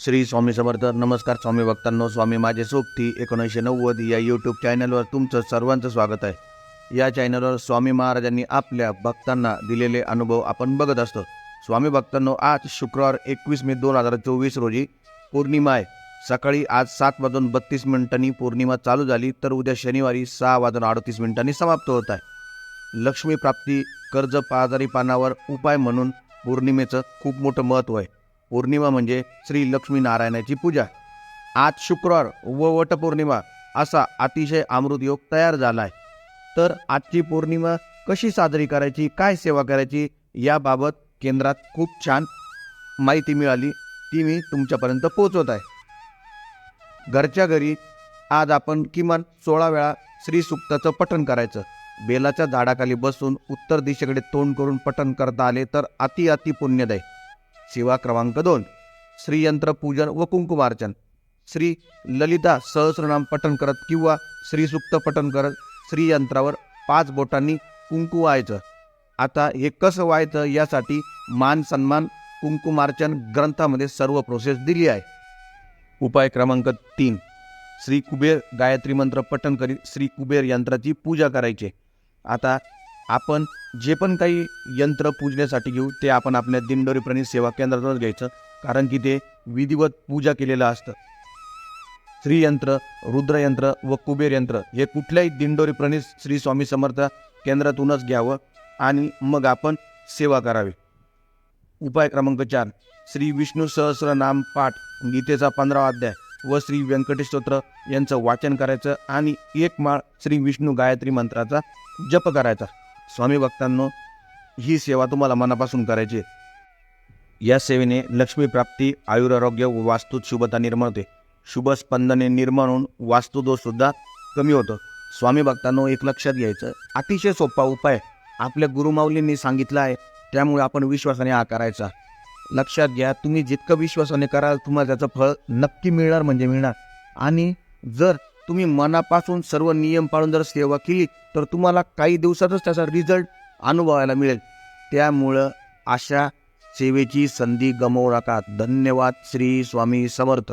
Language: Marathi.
श्री स्वामी समर्थ. नमस्कार स्वामी भक्तांनो. स्वामी माझे सोबती एकोणीसशे नव्वद या यूट्यूब चॅनलवर तुमचं सर्वांचं स्वागत आहे. या चॅनलवर स्वामी महाराजांनी आपल्या भक्तांना दिलेले अनुभव आपण बघत असतो. स्वामी भक्तांनो आज शुक्रवार एकवीस मे दोन हजार चोवीस रोजी पौर्णिमा आहे. सकाळी आज सात वाजून बत्तीस मिनिटांनी पौर्णिमा चालू झाली तर उद्या शनिवारी सहा वाजून अडतीस मिनिटांनी समाप्त होत आहे. लक्ष्मी प्राप्ती कर्ज पाजारी पानावर उपाय म्हणून पौर्णिमेचं खूप मोठं महत्त्व आहे. पौर्णिमा म्हणजे श्री लक्ष्मी नारायणाची पूजा. आज शुक्रवार व वटपौर्णिमा असा अतिशय अमृत योग तयार झाला आहे तर आजची पौर्णिमा कशी साजरी करायची काय सेवा करायची याबाबत केंद्रात खूप छान माहिती मिळाली. ती मी तुमच्यापर्यंत पोहोचवत आहे. घरच्या घरी आज आपण किमान सोळा वेळा श्रीसुक्ताचं पठण करायचं. बेलाच्या झाडाखाली बसून उत्तर दिशेकडे तोंड करून पठण करता आले तर अति अति पुण्यदायी. सेवा क्रमांक दोन श्रीयंत्र पूजन व कुंकुमार्चन. श्री ललिता सहस्रनाम पठण करत किंवा श्रीसुक्त पठण करत श्रीयंत्रावर पाच बोटांनी कुंकू व्हायचं. आता हे कसं व्हायचं यासाठी मान सन्मान कुंकुमार्चन ग्रंथामध्ये सर्व प्रोसेस दिली आहे. उपाय क्रमांक तीन श्री कुबेर गायत्री मंत्र पठण करीत श्री कुबेर यंत्राची पूजा करायची. आता आपण जे पण काही यंत्र पूजण्यासाठी घेऊ ते आपण आपल्या दिंडोरी प्राणी सेवा केंद्रातूनच घ्यायचं. कारण की ते विधिवत पूजा केलेलं असतं. श्रीयंत्र रुद्रयंत्र व कुबेर यंत्र हे कुठल्याही दिंडोरी प्रणित श्री स्वामी समर्थ केंद्रातूनच घ्यावं आणि मग आपण सेवा करावी. उपाय क्रमांक चार. श्री विष्णू सहस्रनाम पाठ गीतेचा पंधरावा अध्याय व श्री व्यंकटेश स्तोत्र यांचं वाचन करायचं आणि एक माळ श्री विष्णू गायत्री मंत्राचा जप करायचा. स्वामी भक्तांनो ही सेवा तुम्हाला मनापासून करायची आहे. या सेवेने लक्ष्मी प्राप्ती आयुरारोग्य व वास्तूत शुभता निर्माण होते शुभ स्पंदने निर्माण होऊन वास्तुदोषसुद्धा कमी होतो. स्वामी भक्तांनो एक लक्षात घ्यायचं अतिशय सोपा उपाय आपल्या गुरुमाऊलींनी सांगितला आहे त्यामुळे आपण विश्वासाने हा करायचा. लक्षात घ्या तुम्ही जितकं विश्वासाने कराल तुम्हाला त्याचं फळ नक्की मिळणार म्हणजे मिळणार. आणि जर तुम्ही मनापासून सर्व नियम पाळून जर सेवा केली तर तुम्हाला काही दिवसातच त्याचा रिझल्ट अनुभवायला मिळेल. त्यामुळं अशा सेवेची संधी गमवू नका. धन्यवाद. श्री स्वामी समर्थ.